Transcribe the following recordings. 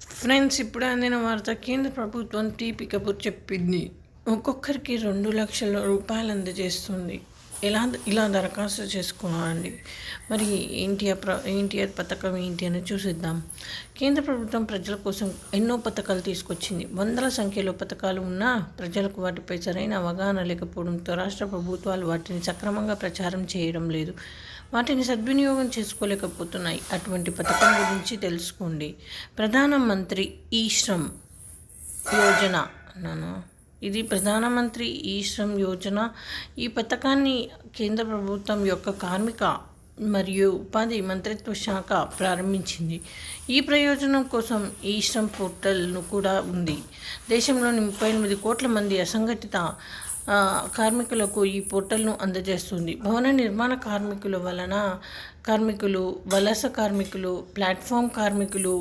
Friends ఇప్పుడు అందిన వార్త కేంద్ర ప్రభుత్వం తీపి కబుర్ చెప్పింది. ఒక్కొక్కరికి రెండు లక్షల రూపాయలు అందజేస్తుంది. ఎలా ఇలా దరఖాస్తు చేసుకోవాలండి మరి ఎన్టీఆర్ ఏంటి ఎన్టీఆర్ పథకం ఏంటి అని చూసిద్దాం. కేంద్ర ప్రభుత్వం ప్రజల కోసం ఎన్నో పథకాలు తీసుకొచ్చింది. వందల సంఖ్యలో పథకాలు ఉన్నా ప్రజలకు వాటిపై సరైన అవగాహన లేకపోవడంతో రాష్ట్ర ప్రభుత్వాలు వాటిని సక్రమంగా ప్రచారం చేయడం లేదు. వాటిని సద్వినియోగం చేసుకోలేకపోతున్నాయి. అటువంటి పథకం గురించి తెలుసుకోండి. ప్రధానమంత్రి ఈ శ్రమ్ యోజన అన్నాను? ఇది ప్రధానమంత్రి ఈ శ్రమ్ యోజన. ఈ పథకాన్ని కేంద్ర ప్రభుత్వం యొక్క కార్మిక మరియు ఉపాధి మంత్రిత్వ శాఖ ప్రారంభించింది. ఈ ప్రయోజనం కోసం ఈ శ్రమ్ పోర్టల్ను కూడా ఉంది. దేశంలోని ముప్పై ఎనిమిది కోట్ల మంది అసంఘటిత కార్మికులకు ఈ పోర్టల్ను అందజేస్తుంది. భవన నిర్మాణ కార్మికుల వలన కార్మికులు వలస కార్మికులు ప్లాట్ఫామ్ కార్మికులు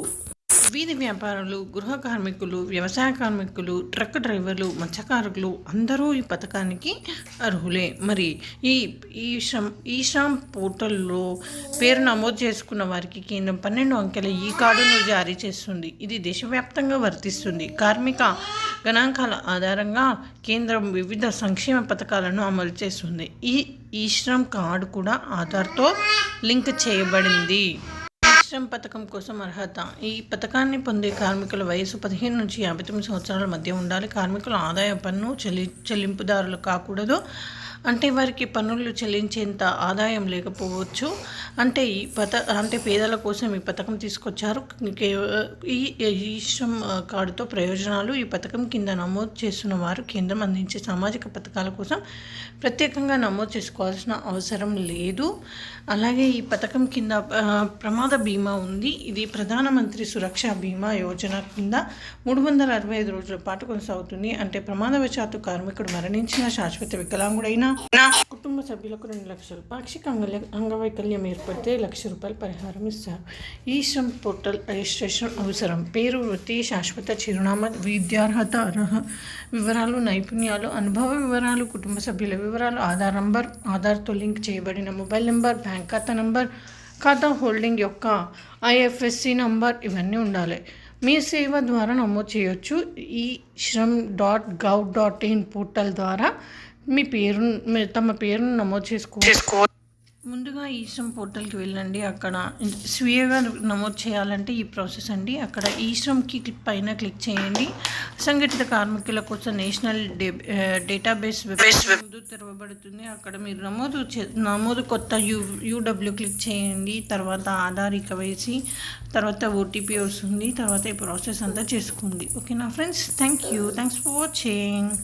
వీధి వ్యాపారులు గృహ కార్మికులు వ్యవసాయ కార్మికులు ట్రక్ డ్రైవర్లు మత్స్యకారులు అందరూ ఈ పథకానికి అర్హులే. మరి ఈ ఈ శ్రమ్ ఈ శ్రమ్ పోర్టల్లో పేరు నమోదు చేసుకున్న వారికి కేంద్రం పన్నెండు అంకెల ఈ కార్డును జారీ చేస్తుంది. ఇది దేశవ్యాప్తంగా వర్తిస్తుంది. కార్మిక గణాంకాల ఆధారంగా కేంద్రం వివిధ సంక్షేమ పథకాలను అమలు చేస్తుంది. ఈ ఈ శ్రమ్ కార్డు కూడా ఆధార్తో లింక్ చేయబడింది. శ్రమ్ పథకం కోసం అర్హత. ఈ పథకాన్ని పొందే కార్మికుల వయసు పదిహేను నుంచి యాభై తొమ్మిది సంవత్సరాల మధ్య ఉండాలి. కార్మికుల ఆదాయ పన్ను చెల్లి చెల్లింపుదారులు కాకూడదు. అంటే వారికి పన్నులు చెల్లించేంత ఆదాయం లేకపోవచ్చు. అంటే ఈ పథ అంటే పేదల కోసం ఈ పథకం తీసుకొచ్చారు. ఈ ఈ శ్రమ్ కార్డుతో ప్రయోజనాలు ఈ పథకం కింద నమోదు చేస్తున్న వారు కేంద్రం అందించే సామాజిక పథకాల కోసం ప్రత్యేకంగా నమోదు చేసుకోవాల్సిన అవసరం లేదు. అలాగే ఈ పథకం కింద ప్రమాద బీమా ఉంది. ఇది ప్రధానమంత్రి సురక్ష బీమా యోజన కింద మూడు వందల అరవై ఐదు రోజుల పాటు కొనసాగుతుంది. అంటే ప్రమాదవశాత్తు కార్మికుడు మరణించిన శాశ్వత వికలాంగుడైనా కుటుంబ సభ్యులకు రెండు లక్షలు. పాక్షిక అంగ అంగవైకల్యం ఏర్పడితే లక్ష రూపాయలు పరిహారం ఇస్తారు. ఈ శ్రమ్ పోర్టల్ రిజిస్ట్రేషన్ అవసరం. పేరు వృత్తి శాశ్వత చిరునామా విద్యార్హత అర్హ వివరాలు నైపుణ్యాలు అనుభవ వివరాలు కుటుంబ సభ్యుల వివరాలు ఆధార్ నంబర్ ఆధార్తో లింక్ చేయబడిన మొబైల్ నెంబర్ బ్యాంక్ ఖాతా నంబర్ ఖాతా హోల్డింగ్ యొక్క ఐఎఫ్ఎస్సి నంబర్ ఇవన్నీ ఉండాలి. మీ సేవ ద్వారా నమోదు చేయొచ్చు. E Shram dot gov dot in portal ద్వారా మీ పేరు తమ పేరును నమోదు చేసుకో. ముందుగా ఈశ్రమ్ పోర్టల్కి వెళ్ళండి. అక్కడ స్వీయగా నమోదు చేయాలంటే ఈ ప్రాసెస్ అండి. అక్కడ ఈశ్రమ్కి పైన క్లిక్ చేయండి. సంఘటిత కార్మికుల కోసం నేషనల్ డే డేటాబేస్ ముందు తెరవబడుతుంది. అక్కడ మీరు నమోదు నమోదు కొత్త యూ యూడబ్ల్యూ క్లిక్ చేయండి. తర్వాత ఆధార్ ఇక వేసి తర్వాత ఓటీపీ వస్తుంది. తర్వాత ఈ ప్రాసెస్ అంతా చేసుకోండి. ఓకేనా friends? Thank you thanks for watching.